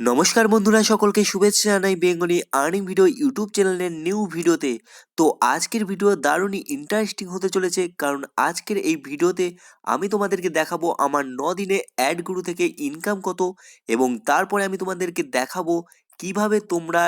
নমস্কার বন্ধুরা, সকলকে শুভেচ্ছা জানাই বেঙ্গলি আর্নিং ভিডিও ইউটিউব চ্যানেলের নিউ ভিডিওতে। তো আজকের ভিডিও দারুণই ইন্টারেস্টিং হতে চলেছে, কারণ আজকের এই ভিডিওতে আমি তোমাদেরকে দেখাবো আমার ন দিনে অ্যাড গুরু থেকে ইনকাম কত, এবং তারপরে আমি তোমাদেরকে দেখাবো কীভাবে তোমরা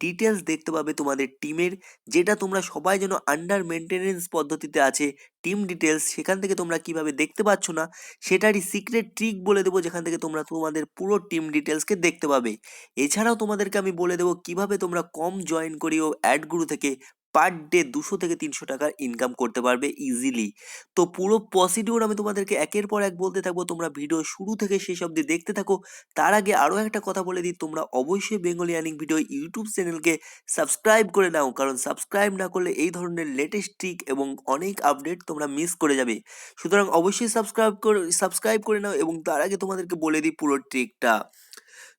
ডিটেলস দেখতে পাবে তোমাদের টিমের যেটা তোমরা সবাই যেন আন্ডার মেনটেনেন্স পদ্ধতিতে আছে টিম ডিটেলস সেখান থেকে তোমরা কীভাবে দেখতে পাচ্ছ না, সেটারই সিক্রেট ট্রিক বলে দেবো, যেখান থেকে তোমরা তোমাদের পুরো টিম ডিটেলসকে দেখতে পাবে। এছাড়াও তোমাদেরকে আমি বলে দেবো, কীভাবে তোমরা কম জয়েন করিও অ্যাডগুলো থেকে পার ডে দুশো থেকে তিনশো টাকার ইনকাম করতে পারবে ইজিলি তো পুরো প্রসিডিওর আমি তোমাদেরকে একের পর এক বলতে থাকব, তোমরা ভিডিও শুরু থেকে শেষ অবধি দেখতে থাকো। তার আগে আরও একটা কথা বলে দিই, তোমরা অবশ্যই বেঙ্গলি আর্নিং ভিডিও ইউটিউব চ্যানেলকে সাবস্ক্রাইব করে নাও, কারণ সাবস্ক্রাইব না করলে এই ধরনের লেটেস্ট ট্রিক এবং অনেক আপডেট তোমরা মিস করে যাবে। সুতরাং অবশ্যই সাবস্ক্রাইব করে সাবস্ক্রাইব করে নাও এবং তার আগে তোমাদেরকে বলে দিই পুরো ট্রিকটা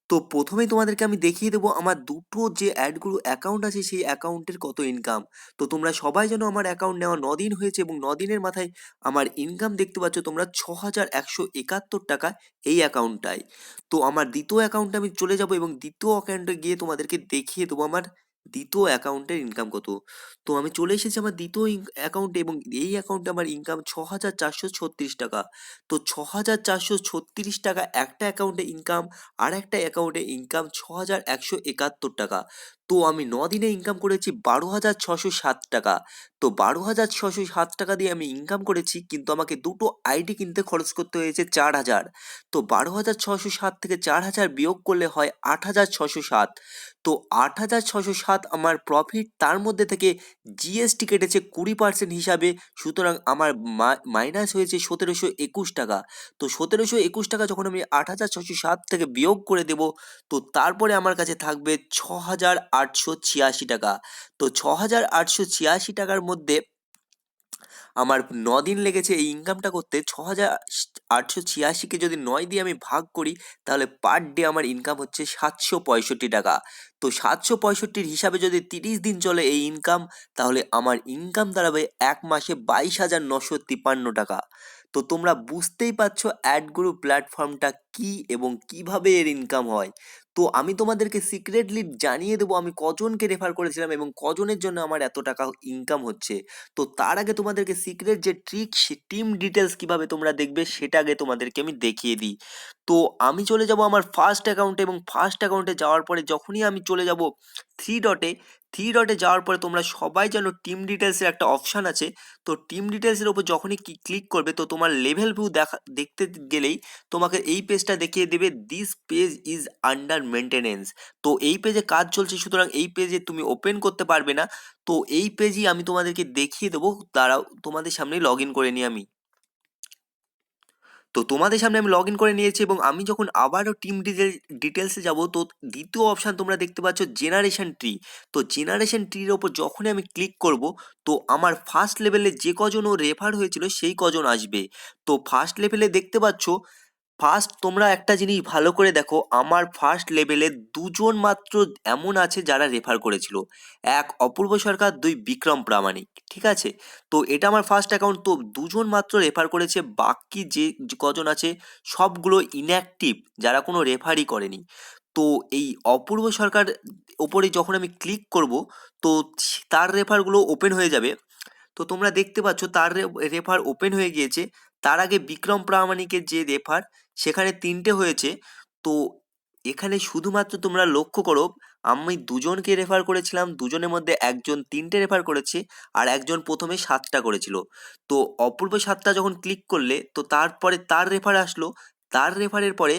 তো প্রথমে তোমাদেরকে আমি দেখিয়ে দেবো আমার দুটো যে অ্যাডগুলো অ্যাকাউন্ট আছে সেই অ্যাকাউন্টের কত ইনকাম তো তোমরা সবাই যেন আমার অ্যাকাউন্ট নেওয়া ন দিন হয়েছে এবং ন দিনের মাথায় আমার ইনকাম দেখতে পাচ্ছ তোমরা ছ হাজার একশো একাত্তর টাকা এই অ্যাকাউন্টটায় তো আমার দ্বিতীয় অ্যাকাউন্টে আমি চলে যাব এবং দ্বিতীয় অ্যাকাউন্টে গিয়ে তোমাদেরকে দেখিয়ে দেবো আমার দ্বিতীয় অ্যাকাউন্টের ইনকাম কত? তো আমি চলে এসেছি আমার দ্বিতীয় অ্যাকাউন্টে এবং এই অ্যাকাউন্টে আমার ইনকাম ছ হাজার চারশো ছত্রিশ টাকা। তো ছ হাজার চারশো ছত্রিশ টাকা একটা অ্যাকাউন্টে ইনকাম আর একটা অ্যাকাউন্টে ইনকাম ছ হাজার একশো একাত্তর টাকা। তো আমি ন দিনে ইনকাম করেছি বারো হাজার ছশো সাত টাকা। তো বারো হাজার ছশো সাত টাকা দিয়ে আমি ইনকাম করেছি, কিন্তু আমাকে দুটো আইডি কিনতে খরচ করতে হয়েছে চার হাজার। তো বারো হাজার ছশো সাত থেকে চার হাজার বিয়োগ করলে হয় আট হাজার ছশো সাত তো আট হাজার ছশো সাত আমার প্রফিট তার মধ্যে থেকে জিএসটি কেটেছে কুড়ি পার্সেন্ট হিসাবে, সুতরাং আমার মাইনাস হয়েছে সতেরোশো একুশ টাকা। তো সতেরোশো একুশ টাকা যখন আমি আট হাজার ছশো সাত থেকে বিয়োগ করে দেব, তো তারপরে আমার কাছে থাকবে ছ হাজার আটশো ছিয়াশি টাকা। তো ছ হাজার আটশো ছিয়াশি টাকার মধ্যে আমার ন দিন লেগেছে এই ইনকামটা করতে। ছ হাজার আটশো ছিয়াশিকে যদি নয় দিয়ে আমি ভাগ করি, তাহলে পার ডে আমার ইনকাম হচ্ছে সাতশো পঁয়ষট্টি টাকা। তো সাতশো পঁয়ষট্টির হিসাবে যদি তিরিশ দিন চলে এই ইনকাম তাহলে আমার ইনকাম দাঁড়াবে এক মাসে বাইশ হাজার নশো তিপান্ন টাকা। তো তোমরা বুঝতেই পারছ অ্যাড অ্যাডগুরু প্ল্যাটফর্মটা কি এবং কীভাবে এর ইনকাম হয়। তো আমি তোমাদেরকে সিক্রেটলি জানিয়ে দেবো আমি কজনকে রেফার করেছিলাম এবং কজনের জন্য আমার এত টাকা ইনকাম হচ্ছে। তো তার আগে তোমাদেরকে সিক্রেট যে ট্রিক সে টিম ডিটেলস কীভাবে তোমরা দেখবে, সেটা আগে তোমাদেরকে আমি দেখিয়ে দিই। তো আমি চলে যাব আমার ফার্স্ট অ্যাকাউন্টে এবং ফার্স্ট অ্যাকাউন্টে যাওয়ার পরে যখনই আমি চলে যাব থ্রি ডটে থ্রি ডটে যাওয়ার পরে তোমরা সবাই জানো টিম ডিটেলসের একটা অপশান আছে। তো টিম ডিটেলসের ওপর যখনই কি ক্লিক করবে তো তোমার লেভেল ভিউ দেখা, দেখতে গেলেই তোমাকে এই পেজটা দেখিয়ে দেবে this page is under maintenance তো এই পেজে কাজ চলছে, সুতরাং এই পেজে তুমি ওপেন করতে পারবে না। তো এই পেজই আমি তোমাদেরকে দেখিয়ে দেবো, দাঁড়াও, তোমাদের সামনে লগ ইন করে নিই আমি। তো তোমাদের সামনে আমি লগ ইন করে নিয়েছি এবং আমি যখন আবারও টিম ডিটেল ডিটেলসে যাব, তো দ্বিতীয় অপশান তোমরা দেখতে পাচ্ছ জেনারেশন ট্রি তো জেনারেশন ট্রির ওপর যখনই আমি ক্লিক করব, তো আমার ফার্স্ট লেভেলে যে কজন ও রেফার হয়েছিল, সেই কজন আসবে। তো ফার্স্ট লেভেলে দেখতে পাচ্ছ ফার্স্ট তোমরা একটা জিনিস ভালো করে দেখো, আমার ফার্স্ট লেভেলে দুজন মাত্র এমন আছে যারা রেফার করেছিল। এক অপূর্ব সরকার, দুই বিক্রম প্রামাণিক, ঠিক আছে? তো এটা আমার ফার্স্ট অ্যাকাউন্ট তো দুজন মাত্র রেফার করেছে, বাকি যে কজন আছে, সবগুলো ইনঅ্যাক্টিভ যারা কোনো রেফারই করেনি। তো এই অপূর্ব সরকার ওপরে যখন আমি ক্লিক করব, তো তার রেফারগুলো ওপেন হয়ে যাবে। তো তোমরা দেখতে পাচ্ছ, তার রেফার ওপেন হয়ে গিয়েছে। তার আগে বিক্রম প্রামাণিকের যে রেফার, সেখানে তিনটে হয়েছে। তো এখানে শুধুমাত্র তোমরা লক্ষ্য করো, আমি দুজনকে রেফার করেছিলাম, দুজনের মধ্যে একজন তিনটে রেফার করেছে আর একজন প্রথমে সাতটা করেছিল। তো অপূর্ব সাতটা যখন ক্লিক করলে, তো তারপরে তার রেফার আসলো, তার রেফারের পরে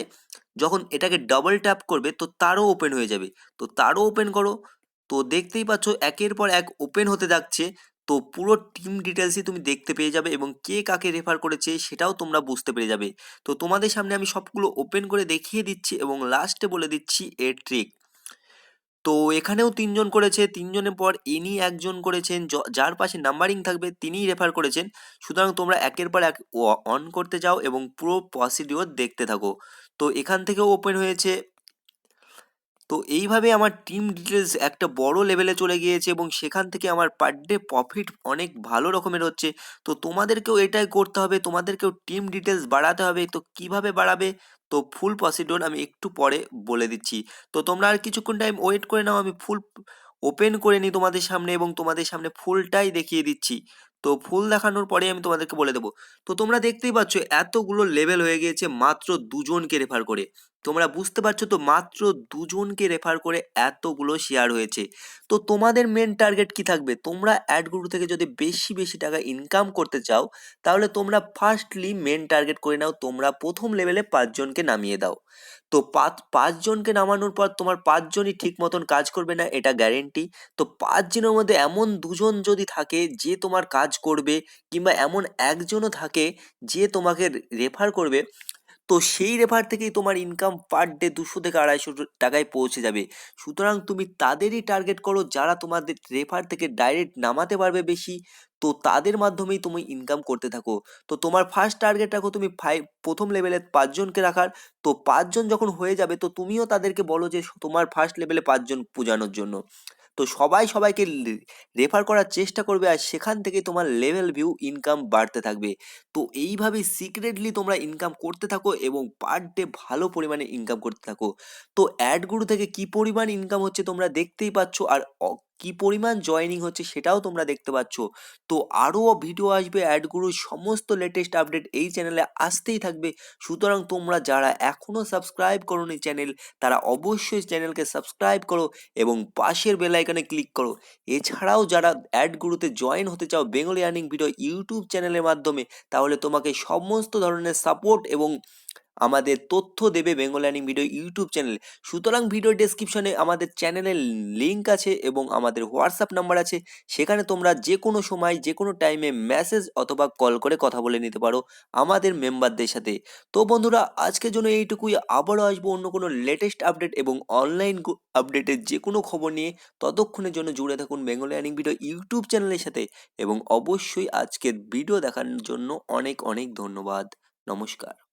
যখন এটাকে ডবল ট্যাপ করবে, তো তারও ওপেন হয়ে যাবে। তো তারও ওপেন করো, তো দেখতেই পাচ্ছ একের পর এক ওপেন হতে থাকছে। তো পুরো টিম ডিটেলসই তুমি দেখতে পেয়ে যাবে এবং কে কাকে রেফার করেছে সেটাও তোমরা বুঝতে পেরে যাবে। তো তোমাদের সামনে আমি সবগুলো ওপেন করে দেখিয়ে দিচ্ছি এবং লাস্টে বলে দিচ্ছি এর ট্রিক তো এখানেও তিনজন করেছে, তিনজনের পর ইনি একজন করেছেন যার পাশে নাম্বারিং থাকবে তিনিই রেফার করেছেন। সুতরাং তোমরা একের পর এক অন করতে যাও এবং পুরো প্রসিডিওর দেখতে থাকো। তো এখান থেকেও ওপেন হয়েছে তো এইভাবে আমার টিম ডিটেলস একটা বড় লেভেলে চলে গিয়েছে এবং সেখান থেকে আমার পার ডে প্রফিট অনেক ভালো রকমের হচ্ছে। তো তোমাদেরকেও এটাই করতে হবে, তোমাদেরকেও টিম ডিটেলস বাড়াতে হবে। তো কীভাবে বাড়াবে? তো ফুল প্রসিডিওর আমি একটু পরে বলে দিচ্ছি। তো তোমরা আর কিছুক্ষণ টাইম ওয়েট করে নাও, আমি ফুল ওপেন করে নিই তোমাদের সামনে এবং তোমাদের সামনে ফুলটাই দেখিয়ে দিচ্ছি। তো ফুল দেখানোর পরে আমি তোমাদেরকে বলে দেবো। তো তোমরা দেখতেই পাচ্ছ এতগুলো লেভেল হয়ে গিয়েছে মাত্র দুজনকে রেফার করে। তোমরা বুঝতে পারছ তো মাত্র দুজনকে রেফার করে এতগুলো শেয়ার হয়েছে। তো তোমাদের মেন টার্গেট কি থাকবে? তোমরা অ্যাডগুলো থেকে যদি বেশি বেশি টাকা ইনকাম করতে চাও, তাহলে তোমরা ফার্স্টলি মেন টার্গেট করে নাও, তোমরা প্রথম লেভেলে পাঁচজনকে নামিয়ে দাও। তো পাঁচ, পাঁচজনকে নামানোর পর তোমার পাঁচজনই ঠিক মতন কাজ করবে না, এটা গ্যারেন্টি তো পাঁচজনের মধ্যে এমন দুজন যদি থাকে যে তোমার কাজ করবে, কিংবা এমন একজনও থাকে যে তোমাকে রেফার করবে তো সেই রেফার থেকেই তোমার ইনকাম পার ডে দুশো থেকে আড়াইশো টাকায় পৌঁছে যাবে। সুতরাং তুমি তাদেরই টার্গেট করো যারা তোমাদের রেফার থেকে ডাইরেক্ট নামাতে পারবে বেশি। তো তাদের মাধ্যমেই তুমি ইনকাম করতে থাকো। তো তোমার ফার্স্ট টার্গেট রাখো তুমি ফাইভ প্রথম লেভেলে পাঁচজনকে রাখার। তো পাঁচজন যখন হয়ে যাবে তো তুমিও তাদেরকে বলো যে তোমার ফার্স্ট লেভেলে পাঁচজন পূজানোর জন্য। তো সবাই সবাইকে রেফার করার চেষ্টা করবে আর সেখান থেকে তোমার লেভেল ভিউ ইনকাম বাড়তে থাকবে। তো এইভাবে সিক্রেটলি তোমরা ইনকাম করতে থাকো এবং পার ডে ভালো পরিমাণে ইনকাম করতে থাকো। তো অ্যাডগুলো থেকে কি পরিমাণ ইনকাম হচ্ছে তোমরা দেখতেই পাচ্ছ আর কি পরিমাণ জয়েনিং হচ্ছে সেটাও তোমরা দেখতে পাচ্ছ। তো আরও ভিডিও আসবে অ্যাডগুলোর সমস্ত লেটেস্ট আপডেট এই চ্যানেলে আসতেই থাকবে। সুতরাং তোমরা যারা এখনও সাবস্ক্রাইব করোনি চ্যানেল তারা অবশ্যই চ্যানেলকে সাবস্ক্রাইব করো এবং পাশের বেল আইকনে ক্লিক করো। এছাড়াও যারা অ্যাড গুরুতে জয়েন হতে চাও বেঙ্গলি আর্নিং ভিডিও ইউটিউব চ্যানেলের মাধ্যমে, তাহলে তোমাকে সমস্ত ধরনের সাপোর্ট এবং আমাদের তথ্য দেবে Bengal earning video YouTube channel. সুতরাং ভিডিও ডেসক্রিপশনে আমাদের চ্যানেলের লিঙ্ক আছে এবং আমাদের হোয়াটসঅ্যাপ নাম্বার আছে। সেখানে তোমরা যে কোনো সময় যে কোনো টাইমে মেসেজ অথবা কল করে কথা বলে নিতে পারো আমাদের মেম্বারদের সাথে। তো বন্ধুরা, আজকের জন্য এইটুকুই। আবারও আসব অন্য কোনো লেটেস্ট আপডেট এবং অনলাইন আপডেটের যে কোনো খবর নিয়ে। ততক্ষণের জন্য জুড়ে থাকুন বেঙ্গল আর্নিং ভিডিও ইউটিউব চ্যানেলের সাথে এবং অবশ্যই আজকের ভিডিও দেখার জন্য অনেক অনেক ধন্যবাদ। নমস্কার।